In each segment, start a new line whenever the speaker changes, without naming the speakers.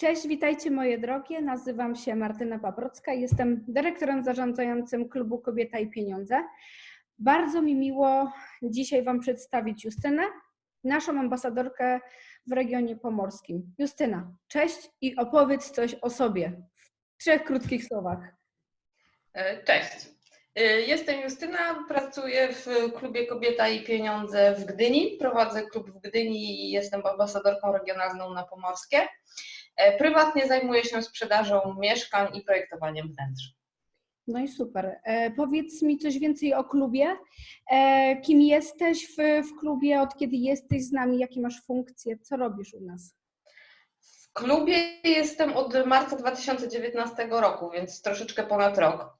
Cześć, witajcie moje drogie. Nazywam się Martyna Paprocka. Jestem dyrektorem zarządzającym klubu Kobieta i Pieniądze. Bardzo mi miło dzisiaj Wam przedstawić Justynę, naszą ambasadorkę w regionie pomorskim. Justyna, cześć i opowiedz coś o sobie w trzech krótkich słowach.
E, Cześć. E, Jestem Justyna, pracuję w klubie Kobieta i Pieniądze w Gdyni. Prowadzę klub w Gdyni i jestem ambasadorką regionalną na Pomorskie. E, Prywatnie zajmuję się sprzedażą mieszkań i projektowaniem wnętrz.
No i super. E, powiedz mi coś więcej o klubie. E, kim jesteś w, w klubie, od kiedy jesteś z nami, jakie masz funkcje, co robisz u nas?
W klubie jestem od marca 2019 roku, więc troszeczkę ponad rok.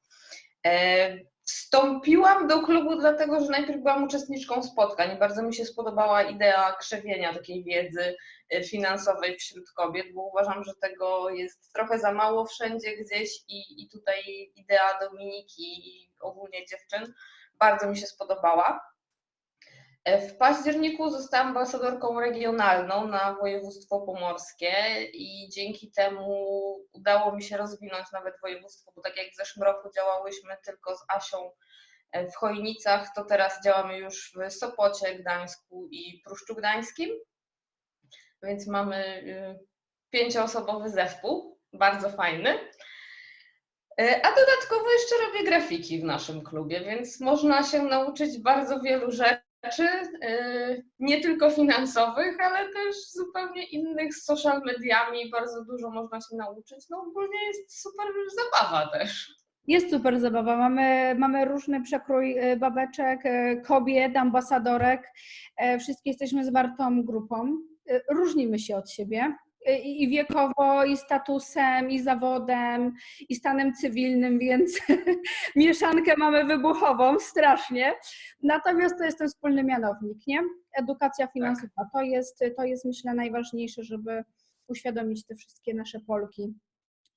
E, Wstąpiłam do klubu dlatego, że najpierw byłam uczestniczką spotkań. Bardzo mi się spodobała idea krzewienia takiej wiedzy e, finansowej wśród kobiet, bo uważam, że tego jest trochę za mało wszędzie gdzieś i, i tutaj idea Dominiki i ogólnie dziewczyn bardzo mi się spodobała. E, W październiku zostałam ambasadorką regionalną na województwo pomorskie i dzięki temu udało mi się rozwinąć nawet województwo, bo tak jak w zeszłym roku działałyśmy tylko z Asią e, w Chojnicach, to teraz działamy już w Sopocie, Gdańsku i Pruszczu Gdańskim. Więc mamy y, pięcioosobowy zespół, bardzo fajny. E, A dodatkowo jeszcze robię grafiki w naszym klubie, więc można się nauczyć bardzo wielu rzeczy rzeczy, y, nie tylko finansowych, ale też zupełnie innych z social mediami. Bardzo dużo można się nauczyć. No ogólnie jest super zabawa też.
Jest super zabawa. Mamy, mamy różny przekrój e, babeczek, e, kobiet, ambasadorek. Wszystkie jesteśmy zwartą grupą. Różnimy się od siebie. E, I wiekowo, i statusem, i zawodem, i stanem cywilnym, więc mieszankę mamy wybuchową strasznie. Natomiast to jest ten wspólny mianownik, nie? Edukacja finansowa. To jest, to jest myślę najważniejsze, żeby uświadomić te wszystkie nasze Polki,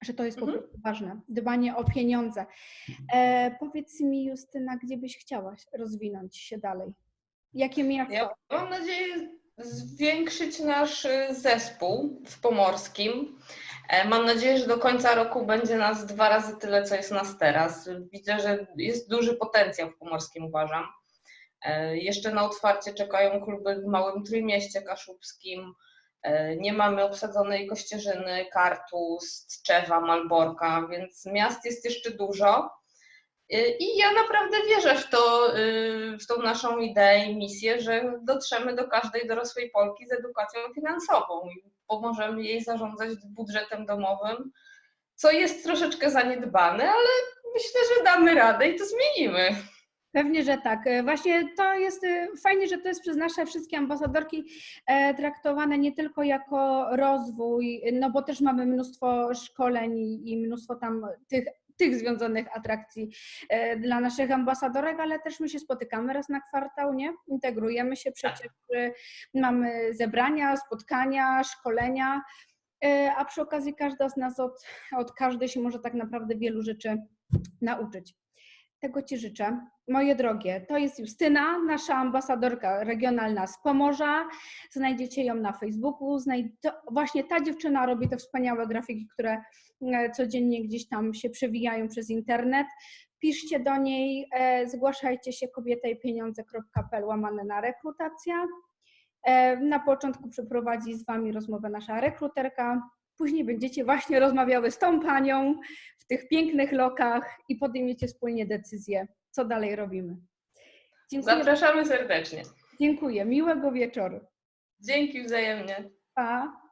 że to jest po
Mhm.
prostu ważne. Dbanie o pieniądze. E, powiedz mi, Justyna, gdzie byś chciała rozwinąć się dalej? Jakie miasto?
Ja mam nadzieję zwiększyć nasz y, zespół w Pomorskim. E, Mam nadzieję, że do końca roku będzie nas dwa razy tyle, co jest nas teraz. Widzę, że jest duży potencjał w Pomorskim, uważam. E, Jeszcze na otwarcie czekają kluby w Małym Trójmieście Kaszubskim. E, Nie mamy obsadzonej Kościerzyny, Kartus, Tczewa, Malborka, więc miast jest jeszcze dużo. Y, I ja naprawdę wierzę w, to, y, w tą naszą ideę i misję, że dotrzemy do każdej dorosłej Polki z edukacją finansową i pomożemy jej zarządzać budżetem domowym, co jest troszeczkę zaniedbane, ale myślę, że damy radę i to zmienimy.
Pewnie, że tak. E, Właśnie to jest e, fajnie, że to jest przez nasze wszystkie ambasadorki e, traktowane nie tylko jako rozwój, no bo też mamy mnóstwo szkoleń i i mnóstwo tam tych, tych związanych atrakcji e, dla naszych ambasadorek, ale też my się spotykamy raz na kwartał, nie? Integrujemy się przecież, e, mamy zebrania, spotkania, szkolenia, e, a przy okazji każda z nas od, od każdej się może tak naprawdę wielu rzeczy nauczyć. Tego Ci życzę. Moje drogie, to jest Justyna, nasza ambasadorka regionalna z Pomorza. Znajdziecie ją na Facebooku. Właśnie ta dziewczyna robi te wspaniałe grafiki, które e, codziennie gdzieś tam się przewijają przez internet. Piszcie do niej, e, zgłaszajcie się kobieta i pieniądze.pl łamane na rekrutacja. E, Na początku przeprowadzi z Wami rozmowę nasza rekruterka. Później będziecie właśnie rozmawiały z tą panią w tych pięknych lokach i podejmiecie wspólnie decyzję, co dalej robimy. Dziękuję.
Zapraszamy serdecznie.
Dziękuję. Miłego wieczoru.
Dzięki wzajemnie.
Pa.